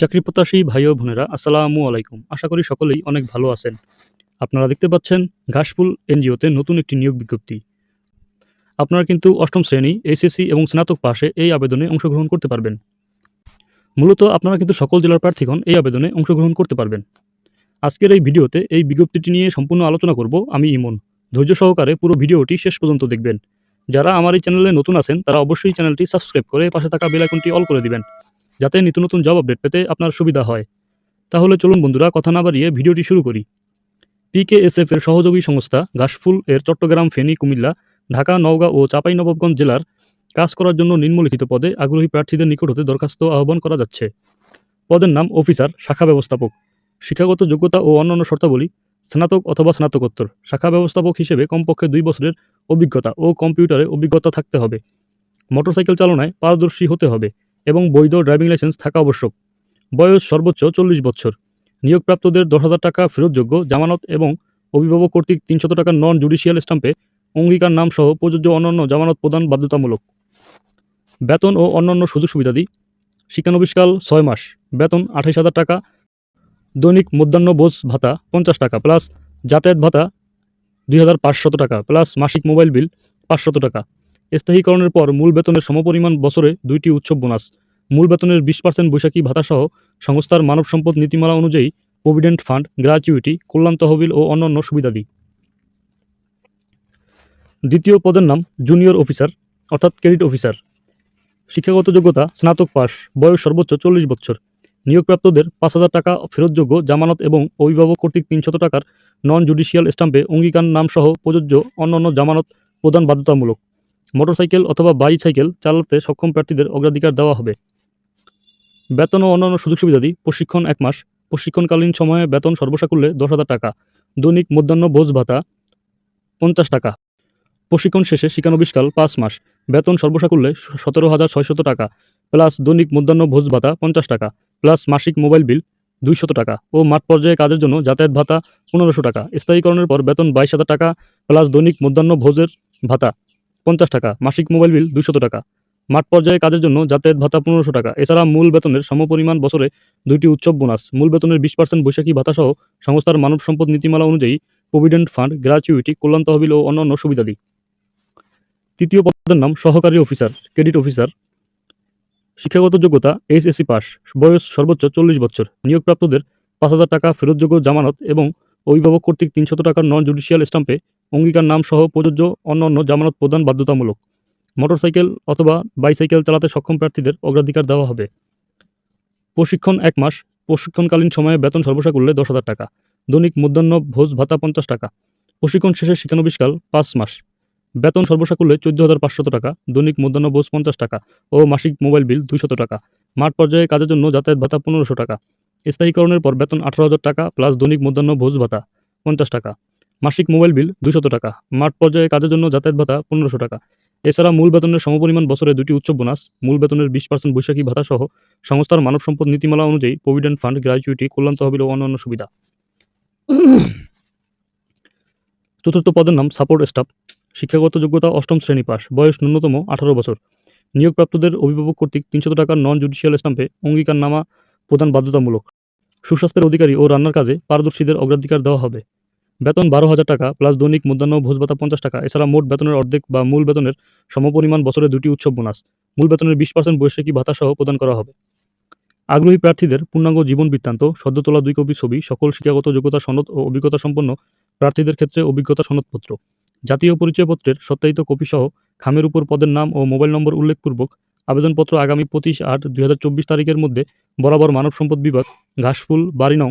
চাকরি প্রত্যাশী ভাই ও বোনেরা, আসসালামু আলাইকুম। আশা করি সকলেই অনেক ভালো আছেন। আপনারা দেখতে পাচ্ছেন ঘাসফুল এনজিওতে নতুন একটি নিয়োগ বিজ্ঞপ্তি। আপনারা কিন্তু অষ্টম শ্রেণি এসএসসি এবং স্নাতক পাশে এই আবেদনে অংশগ্রহণ করতে পারবেন। মূলত আপনারা কিন্তু সকল জেলার প্রার্থীগণ এই আবেদনে অংশগ্রহণ করতে পারবেন। আজকের এই ভিডিওতে এই বিজ্ঞপ্তিটি নিয়ে সম্পূর্ণ আলোচনা করব আমি ইমন। ধৈর্য সহকারে পুরো ভিডিওটি শেষ পর্যন্ত দেখবেন। যারা আমার এই চ্যানেলে নতুন আছেন, তারা অবশ্যই চ্যানেলটি সাবস্ক্রাইব করে পাশে থাকা বেল আইকনটি অল করে দিবেন। যাতে নিত্য নতুন জব আপডেট পেতে আপনার সুবিধা হয়। তাহলে চলুন বন্ধুরা, কথা না বাড়িয়ে ভিডিওটি শুরু করি। পিকেএসএফ এর সহযোগী সংস্থা ঘাসফুল এর চট্টগ্রাম ফেনী কুমিল্লা, ঢাকা, নওগাঁ ও চাঁপাইনবাবগঞ্জ জেলার কাজ করার জন্য নিম্নলিখিত পদে আগ্রহী প্রার্থীদের নিকট হতে দরখাস্ত আহ্বান করা যাচ্ছে। পদের নাম অফিসার, শাখা ব্যবস্থাপক। শিক্ষাগত যোগ্যতা ও অন্যান্য শর্তাবলী, স্নাতক অথবা স্নাতকোত্তর। শাখা ব্যবস্থাপক হিসেবে কমপক্ষে দুই বছরের অভিজ্ঞতা ও কম্পিউটারে অভিজ্ঞতা থাকতে হবে। মোটরসাইকেল চালনায় পারদর্শী হতে হবে। এবং বৈধ ড্রাইভিং লাইসেন্স থাকা আবশ্যক। বয়স সর্বোচ্চ চল্লিশ বছর। নিয়োগপ্রাপ্তদের দশ হাজার টাকা ফেরতযোগ্য জামানত এবং অভিভাবক কর্তৃক তিনশত টাকা নন জুডিশিয়াল স্টাম্পে অঙ্গীকার নাম সহ প্রযোজ্য অন্যান্য জামানত প্রদান বাধ্যতামূলক। বেতন ও অন্যান্য সুযোগ সুবিধাদি শিক্ষানবিষ্কাল ছয় মাস। বেতন আঠাইশ হাজার টাকা। দৈনিক মধ্যাহ্ন বোঝ ভাতা পঞ্চাশ টাকা প্লাস যাতায়াত ভাতা দুই টাকা প্লাস মাসিক মোবাইল বিল পাঁচশত টাকা। স্থায়ীকরণের পর মূল বেতনের সমপরিমাণ বছরে দুইটি উৎসব বোনাস। মূল বেতনের বিশ পার্সেন্ট বৈশাখী ভাতাসহ সংস্থার মানব সম্পদ নীতিমালা অনুযায়ী প্রভিডেন্ট ফান্ড গ্র্যাচুইটি কল্যাণ তহবিল ও অন্যান্য সুবিধাদি দ্বিতীয় পদের নাম জুনিয়র অফিসার, অর্থাৎ ক্রেডিট অফিসার। শিক্ষাগত যোগ্যতা, স্নাতক পাস বয়স সর্বোচ্চ চল্লিশ বছর। নিয়োগপ্রাপ্তদের পাঁচ হাজার টাকা ফেরতযোগ্য জামানত এবং অভিভাবক কর্তৃক তিনশত টাকার নন জুডিশিয়াল স্টাম্পে অঙ্গীকার নামসহ প্রযোজ্য অন্যান্য জামানত প্রদান বাধ্যতামূলক। মোটরসাইকেল অথবা বাইসাইকেল চালাতে সক্ষম প্রার্থীদের অগ্রাধিকার দেওয়া হবে। বেতন ও অন্যান্য সুযোগ সুবিধাদি প্রশিক্ষণ এক মাস। প্রশিক্ষণকালীন সময়ে বেতন সর্বসাকুল্যে দশ হাজার টাকা। দৈনিক মধ্যাহ্ন ভোজ ভাতা পঞ্চাশ টাকা। প্রশিক্ষণ শেষে শিক্ষানবিষ্কাল পাঁচ মাস। বেতন সর্বসাকুল্যে সতেরো হাজার ছয়শত টাকা। প্লাস দৈনিক মধ্যাহ্ন ভোজ ভাতা পঞ্চাশ টাকা। প্লাস মাসিক মোবাইল বিল দুইশত টাকা ও মাঠ পর্যায়ে কাজের জন্য যাতায়াত ভাতা পনেরোশো টাকা। স্থায়ীকরণের পর বেতন বাইশ হাজার টাকা। প্লাস দৈনিক মধ্যাহ্ন ভোজের ভাতা পঞ্চাশ টাকা, মাসিক মোবাইল বিল দুশত টাকা। মাঠ পর্যায়ে কাজের জন্য যাতায়াত ভাতা পনেরোশো টাকা। এছাড়া মূল বেতনের সমপরিমাণ বছরে দুইটি উৎসব বোনাস। মূল বেতনের বিশ পার্সেন্ট বৈশাখী ভাতাসহ সংস্থার মানব সম্পদ নীতিমালা অনুযায়ী প্রভিডেন্ট ফান্ড গ্র্যাচুইটি কল্যাণ তহবিল ও অন্যান্য সুবিধাদি। তৃতীয় পদের নাম সহকারী অফিসার, ক্রেডিট অফিসার। শিক্ষাগত যোগ্যতা, এইচএসসি পাস। বয়স সর্বোচ্চ চল্লিশ বছর। নিয়োগপ্রাপ্তদের পাঁচ হাজার টাকা ফেরতযোগ্য জামানত এবং অভিভাবক কর্তৃক তিনশত টাকার নন জুডিশিয়াল স্টাম্পে অঙ্গীকার নাম সহ প্রযোজ্য অন্যান্য জামানত প্রদান বাধ্যতামূলক। মোটরসাইকেল অথবা বাইসাইকেল চালাতে সক্ষম প্রার্থীদের অগ্রাধিকার দেওয়া হবে। প্রশিক্ষণ এক মাস। প্রশিক্ষণকালীন সময়ে বেতন সর্বসাকুল্যে দশ হাজার টাকা। দৈনিক মধ্যাহ্ন ভোজ ভাতা পঞ্চাশ টাকা। প্রশিক্ষণ শেষে শিক্ষানবিষ্কাল পাঁচ মাস। বেতন সর্বসাকুল্যে চোদ্দ হাজার পাঁচশত টাকা। দৈনিক মধ্যাহ্ন ভোজ পঞ্চাশ টাকা ও মাসিক মোবাইল বিল দুইশত টাকা। মাঠ পর্যায়ে কাজের জন্য যাতায়াত ভাতা পনেরোশো টাকা। স্থায়ীকরণের পর বেতন আঠারো হাজার টাকা প্লাস দৈনিক মধ্যাহ্ন ভোজ ভাতা পঞ্চাশ টাকা। মাসিক মোবাইল বিল দুইশত টাকা, মাঠ পর্যায়ে কাজের জন্য যাতায়াত ভাতা পনেরোশো টাকা। এছাড়া মূল বেতনের সমপরিমাণ বছরে দুটি উচ্চ বোনাস, মূল বেতনের বিশ পার্সেন্ট বৈশাখী ভাতা সহ সংস্থার মানব সম্পদ নীতিমালা অনুযায়ী প্রভিডেন্ট ফান্ড, গ্র্যাচুইটি, কল্যাণ তহবিল ও অন্যান্য সুবিধা। চতুর্থ পদের নাম সাপোর্ট স্টাফ, শিক্ষাগত যোগ্যতা অষ্টম শ্রেণি পাস বয়স ন্যূনতম আঠারো বছর। নিয়োগপ্রাপ্তদের অভিভাবক কর্তৃক তিনশত টাকার নন জুডিশিয়াল স্টাম্পে অঙ্গীকারনামা প্রদান বাধ্যতামূলক। সুস্বাস্থ্যের অধিকারী ও রান্নার কাজে পারদর্শীদের অগ্রাধিকার দেওয়া হবে। বেতন বারো হাজার টাকা প্লাস দৈনিক মধ্যাহ্ন ভোজ ভাতা পঞ্চাশ টাকা। এছাড়া মোট বেতনের অর্ধেক বা মূল বেতনের সমপরিমাণ বছরে দুটি উৎসব বোনাস। মূল বেতনের বিশ পার্সেন্ট বৈশাখী ভাতা সহ প্রদান করা হবে। আগ্রহী প্রার্থীদের পূর্ণাঙ্গ জীবন বৃত্তান্ত সদ্য তোলা দুই কপি ছবি, সকল শিক্ষাগত যোগ্যতা সনদ ও অভিজ্ঞতা সম্পন্ন প্রার্থীদের ক্ষেত্রে অভিজ্ঞতা সনদপত্র। জাতীয় পরিচয়পত্রের সত্যায়িত কপি সহ খামের উপর পদের নাম ও মোবাইল নম্বর উল্লেখপূর্বক আবেদনপত্র আগামী পঁচিশ আট দুই তারিখের মধ্যে বরাবর মানব সম্পদ বিভাগ, ঘাসফুল বাড়ি নং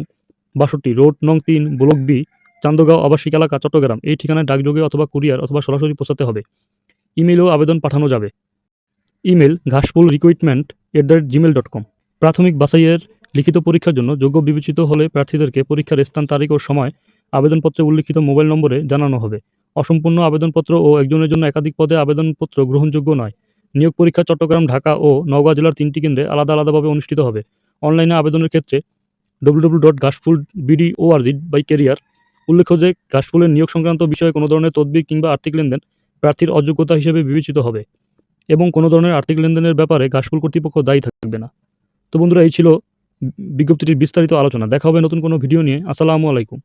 বাষট্টি, রোড, নং তিন, ব্লক বি চান্দগাঁও আবাসিক এলাকা, চট্টগ্রাম। এই ঠিকানায় ডাকযোগে অথবা কুরিয়ার অথবা সরাসরি পৌঁছাতে হবে। ইমেলেও আবেদন পাঠানো যাবে। Email Ghashful recruitment at the Gmail dot com প্রাথমিক বাছাইয়ের লিখিত পরীক্ষার জন্য যোগ্য বিবেচিত হলে প্রার্থীদেরকে পরীক্ষার স্থান, তারিখ ও সময়, আবেদনপত্রে উল্লিখিত মোবাইল নম্বরে জানানো হবে। অসম্পূর্ণ আবেদনপত্র ও একজনের জন্য একাধিক পদে আবেদনপত্র গ্রহণযোগ্য নয়। নিয়োগ পরীক্ষা চট্টগ্রাম, ঢাকা ও নওগাঁ জেলার তিনটি কেন্দ্রে আলাদা আলাদাভাবে অনুষ্ঠিত হবে। অনলাইনে আবেদনের ক্ষেত্রে W W dot Ghashful BD org by career উল্লেখ্য যে, কাশফুলের নিয়োগ সংক্রান্ত বিষয়ে কোনো ধরনের তদবির কিংবা আর্থিক লেনদেন প্রার্থীর অযোগ্যতা হিসেবে বিবেচিত হবে এবং কোনো ধরনের আর্থিক লেনদেনের ব্যাপারে কাশফুল কর্তৃপক্ষ দায়ী থাকবে না। তো বন্ধুরা, এই ছিল বিজ্ঞপ্তিটির বিস্তারিত আলোচনা। দেখা হবে নতুন কোনো ভিডিও নিয়ে। আসসালামু আলাইকুম।